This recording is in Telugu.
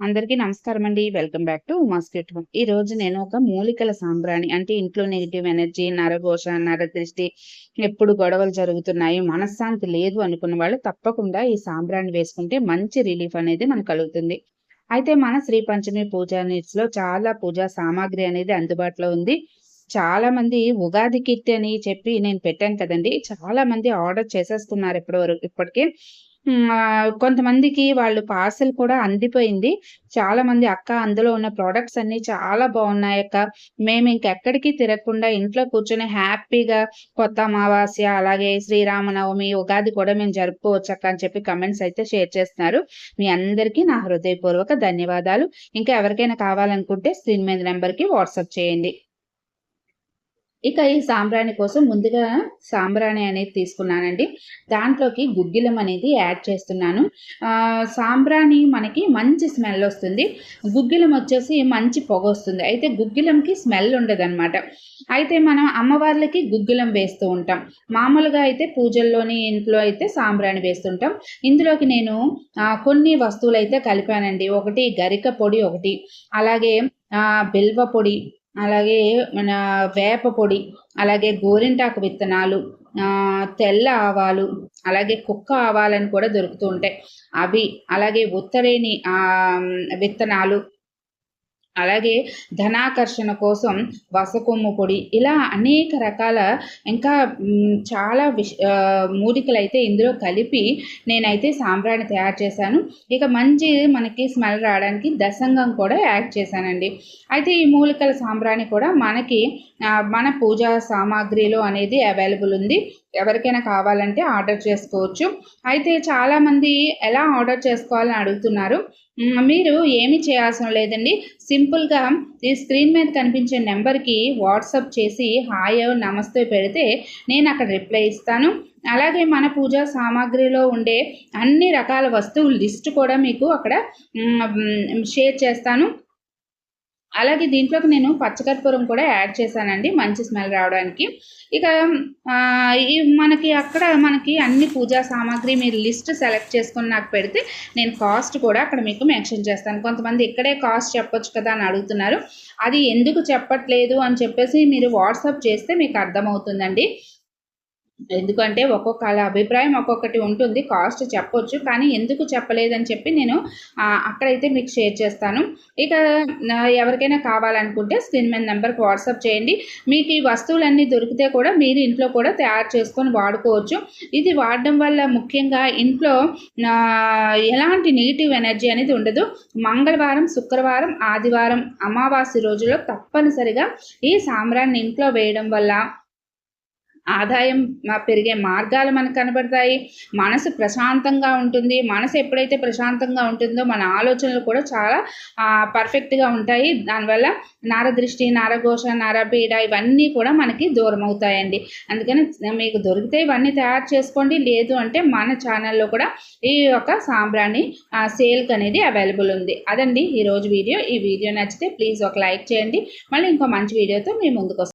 అందరికీ నమస్కారం అండి. వెల్కమ్ బ్యాక్ టు ఉమాస్కెట్ హోమ్. ఈ రోజు నేను ఒక మూలికల సాంబ్రాణి అంటే ఇంట్లో నెగిటివ్ ఎనర్జీ నరఘోష నరదృష్టి ఎప్పుడు గొడవలు జరుగుతున్నాయి మనశ్శాంతి లేదు అనుకున్న వాళ్ళు తప్పకుండా ఈ సాంబ్రాణి వేసుకుంటే మంచి రిలీఫ్ అనేది మనకు కలుగుతుంది. అయితే మన శ్రీ పంచమి పూజా నీట్స్లో చాలా పూజా సామాగ్రి అనేది అందుబాటులో ఉంది. చాలా మంది ఉగాది కిట్ అని చెప్పి నేను పెట్టాను కదండి. చాలా మంది ఆర్డర్ చేసేస్తున్నారు ఇప్పటి వరకు ఇప్పటికే. కొంతమందికి వాళ్ళు పార్సెల్ కూడా అందిపోయింది. చాలా మంది అక్క అందులో ఉన్న ప్రోడక్ట్స్ అన్ని చాలా బాగున్నాయి అక్క. మేము ఇంకెక్కడికి తిరగకుండా ఇంట్లో కూర్చొని హ్యాపీగా కొత్త అమావాస్య అలాగే శ్రీరామనవమి ఉగాది కూడా మేము జరుపుకోవచ్చు అక్క అని చెప్పి కమెంట్స్ అయితే షేర్ చేస్తున్నారు. మీ అందరికీ నా హృదయపూర్వక ధన్యవాదాలు. ఇంకా ఎవరికైనా కావాలనుకుంటే స్క్రీన్ మీద నెంబర్కి వాట్సాప్ చేయండి. ఇక ఈ సాంబ్రాణి కోసం ముందుగా సాంబ్రాణి అనేది తీసుకున్నానండి. దాంట్లోకి గుగ్గిలం అనేది యాడ్ చేస్తున్నాను. సాంబ్రాణి మనకి మంచి స్మెల్ వస్తుంది. గుగ్గిలం వచ్చేసి మంచి పొగ వస్తుంది. అయితే గుగ్గిలంకి స్మెల్ ఉండదన్నమాట. అయితే మనం అమ్మవార్లకి గుగ్గిలం వేస్తూ ఉంటాం. మామూలుగా అయితే పూజల్లోని ఇంట్లో అయితే సాంబ్రాణి వేస్తుంటాం. ఇందులోకి నేను కొన్ని వస్తువులు అయితే కలిపానండి. ఒకటి గరిక పొడి ఒకటి. అలాగే బిల్వ పొడి అలాగే మన వేప పొడి అలాగే గోరింటాకు విత్తనాలు తెల్ల ఆవాలు అలాగే కుక్క ఆవాలని కూడా దొరుకుతూ ఉంటాయి. అవి అలాగే ఉత్తరేణి విత్తనాలు అలాగే ధనాకర్షణ కోసం వసకొమ్ము పొడి ఇలా అనేక రకాల ఇంకా చాలా విష మూలికలు అయితే ఇందులో కలిపి నేనైతే సాంబ్రాణి తయారు చేశాను. ఇక మంచి మనకి స్మెల్ రావడానికి దశంగం కూడా యాడ్ చేశానండి. అయితే ఈ మూలికల సాంబ్రాణి కూడా మనకి మన పూజా సామాగ్రిలో అనేది అవైలబుల్ ఉంది. ఎవరికైనా కావాలంటే ఆర్డర్ చేసుకోవచ్చు. అయితే చాలామంది ఎలా ఆర్డర్ చేసుకోవాలని అడుగుతున్నారు. మీరు ఏమి చేయాల్సిన లేదండి. సింపుల్గా ఈ స్క్రీన్ మీద కనిపించే నెంబర్కి వాట్సప్ చేసి హాయ్ నమస్తే పెడితే నేను అక్కడ రిప్లై ఇస్తాను. అలాగే మన పూజా సామాగ్రిలో ఉండే అన్ని రకాల వస్తువులు లిస్ట్ కూడా మీకు అక్కడ షేర్ చేస్తాను. అలాగే దీంట్లోకి నేను పచ్చకర్పూరం కూడా యాడ్ చేశానండి మంచి స్మెల్ రావడానికి. ఇక మనకి అక్కడ మనకి అన్ని పూజా సామాగ్రి మీరు లిస్ట్ సెలెక్ట్ చేసుకొని నాకు పెడితే నేను కాస్ట్ కూడా అక్కడ మీకు మెన్షన్ చేస్తాను. కొంతమంది ఇక్కడే కాస్ట్ చెప్పొచ్చు కదా అని అడుగుతున్నారు. అది ఎందుకు చెప్పట్లేదు అని చెప్పేసి మీరు వాట్సాప్ చేస్తే మీకు అర్థమవుతుందండి. ఎందుకంటే ఒక్కొక్క అభిప్రాయం ఒక్కొక్కటి ఉంటుంది కాస్ట్ చెప్పొచ్చు కానీ ఎందుకు చెప్పలేదని చెప్పి నేను అక్కడైతే మీకు షేర్ చేస్తాను. ఇక ఎవరికైనా కావాలనుకుంటే స్క్రీన్ మీద నెంబర్కి వాట్సాప్ చేయండి. మీకు ఈ వస్తువులన్నీ దొరికితే కూడా మీరు ఇంట్లో కూడా తయారు చేసుకొని వాడుకోవచ్చు. ఇది వాడడం వల్ల ముఖ్యంగా ఇంట్లో ఎలాంటి నెగిటివ్ ఎనర్జీ అనేది ఉండదు. మంగళవారం శుక్రవారం ఆదివారం అమావాస్య రోజుల్లో తప్పనిసరిగా ఈ సాంబ్రాన్ని ఇంట్లో వేయడం వల్ల ఆదాయం పెరిగే మార్గాలు మనకు కనబడతాయి. మనసు ప్రశాంతంగా ఉంటుంది. మనసు ఎప్పుడైతే ప్రశాంతంగా ఉంటుందో మన ఆలోచనలు కూడా చాలా పర్ఫెక్ట్గా ఉంటాయి. దానివల్ల నారదృష్టి నారఘోష నరపీడ ఇవన్నీ కూడా మనకి దూరం అవుతాయండి. అందుకని మీకు దొరికితే ఇవన్నీ తయారు చేసుకోండి. లేదు అంటే మన ఛానల్లో కూడా ఈ యొక్క సాంబ్రాణి సేల్కి అనేది అవైలబుల్ ఉంది. అదండి ఈరోజు వీడియో. ఈ వీడియో నచ్చితే ప్లీజ్ ఒక లైక్ చేయండి. మళ్ళీ ఇంకో మంచి వీడియోతో మీ ముందుకు